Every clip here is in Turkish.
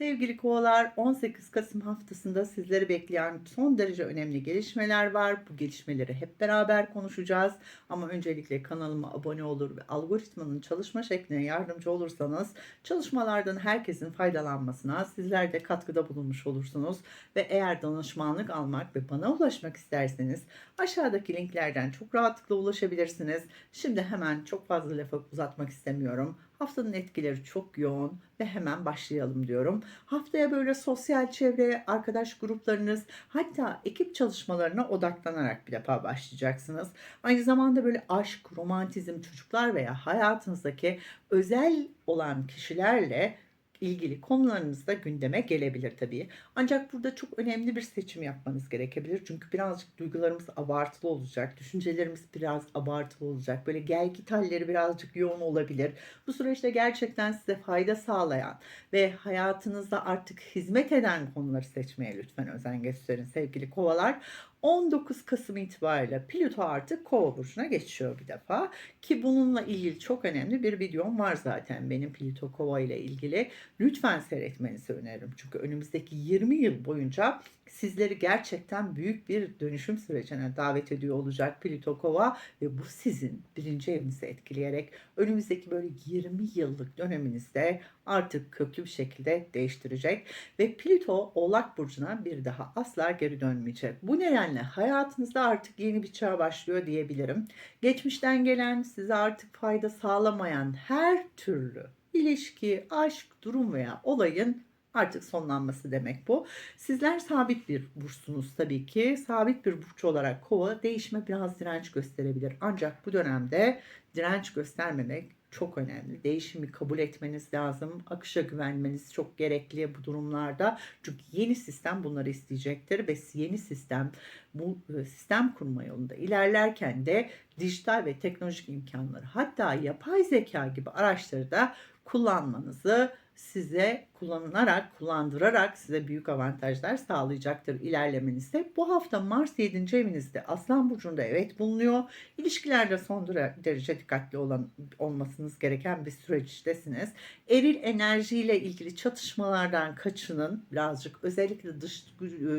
Sevgili kovalar 18 Kasım haftasında sizleri bekleyen son derece önemli gelişmeler var. Bu gelişmeleri hep beraber konuşacağız. Ama öncelikle kanalıma abone olur ve algoritmanın çalışma şekline yardımcı olursanız çalışmalardan herkesin faydalanmasına sizler de katkıda bulunmuş olursunuz. Ve eğer danışmanlık almak ve bana ulaşmak isterseniz aşağıdaki linklerden çok rahatlıkla ulaşabilirsiniz. Şimdi hemen çok fazla lafı uzatmak istemiyorum. Haftanın etkileri çok yoğun ve hemen başlayalım diyorum. Haftaya böyle sosyal çevre, arkadaş gruplarınız hatta ekip çalışmalarına odaklanarak bir defa başlayacaksınız. Aynı zamanda böyle aşk, romantizm, çocuklar veya hayatınızdaki özel olan kişilerle ilgili konularınız da gündeme gelebilir tabii. Ancak burada çok önemli bir seçim yapmanız gerekebilir. Çünkü birazcık duygularımız abartılı olacak. Düşüncelerimiz biraz abartılı olacak. Böyle gelgit halleri birazcık yoğun olabilir. Bu süreçte gerçekten size fayda sağlayan ve hayatınızda artık hizmet eden konuları seçmeye lütfen özen gösterin sevgili kovalar. 19 Kasım itibariyle Plüto artık Kova burcuna geçiyor bir defa ki bununla ilgili çok önemli bir videom var zaten benim Plüto Kova ile ilgili. Lütfen seyretmenizi öneririm. Çünkü önümüzdeki 20 yıl boyunca sizleri gerçekten büyük bir dönüşüm sürecine davet ediyor olacak Plüto Kova ve bu sizin birinci evinizi etkileyerek önümüzdeki böyle 20 yıllık döneminizde artık köklü bir şekilde değiştirecek ve Plüto Oğlak burcuna bir daha asla geri dönmeyecek. Bu nedenle hayatınızda artık yeni bir çağ başlıyor diyebilirim. Geçmişten gelen size artık fayda sağlamayan her türlü ilişki, aşk, durum veya olayın artık sonlanması demek bu. Sizler sabit bir burçsunuz tabii ki. Sabit bir burç olarak kova değişime biraz direnç gösterebilir. Ancak bu dönemde direnç göstermemek çok önemli. Değişimi kabul etmeniz lazım. Akışa güvenmeniz çok gerekli bu durumlarda. Çünkü yeni sistem bunları isteyecektir ve yeni sistem bu e, sistem kurma yolunda ilerlerken de dijital ve teknolojik imkanları hatta yapay zeka gibi araçları da kullanmanızı size kullanılarak, kullandırarak size büyük avantajlar sağlayacaktır ilerlemenizde. Bu hafta Mars 7. evinizde Aslan Burcu'nda evet bulunuyor. İlişkilerde son derece dikkatli olan olmasınız gereken bir süreçtesiniz. Eril enerjiyle ilgili çatışmalardan kaçının. Birazcık özellikle dış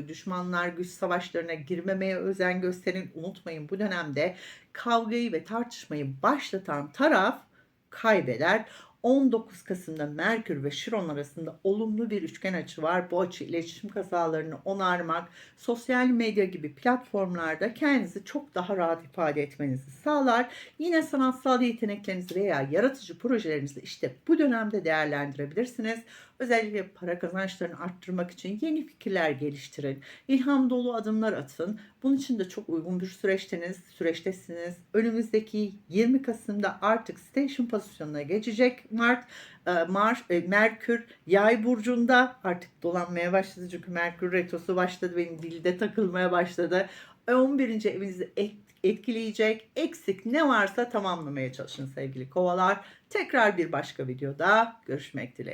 düşmanlar güç savaşlarına girmemeye özen gösterin. Unutmayın bu dönemde kavgayı ve tartışmayı başlatan taraf kaybeder. 19 Kasım'da Merkür ve Şiron arasında olumlu bir üçgen açı var. Bu açı iletişim kazalarını onarmak, sosyal medya gibi platformlarda kendinizi çok daha rahat ifade etmenizi sağlar. Yine sanatsal yeteneklerinizi veya yaratıcı projelerinizi işte bu dönemde değerlendirebilirsiniz. Özellikle para kazançlarını arttırmak için yeni fikirler geliştirin. İlham dolu adımlar atın. Bunun için de çok uygun bir süreçteniz, süreçtesiniz. Önümüzdeki 20 Kasım'da artık station pozisyonuna geçecek Mart. E, Mar, e, Merkür yay burcunda artık dolanmaya başladı çünkü Merkür retrosu başladı benim dilde takılmaya başladı. 11. evinizi etkileyecek eksik ne varsa tamamlamaya çalışın sevgili kovalar. Tekrar bir başka videoda görüşmek dileğiyle.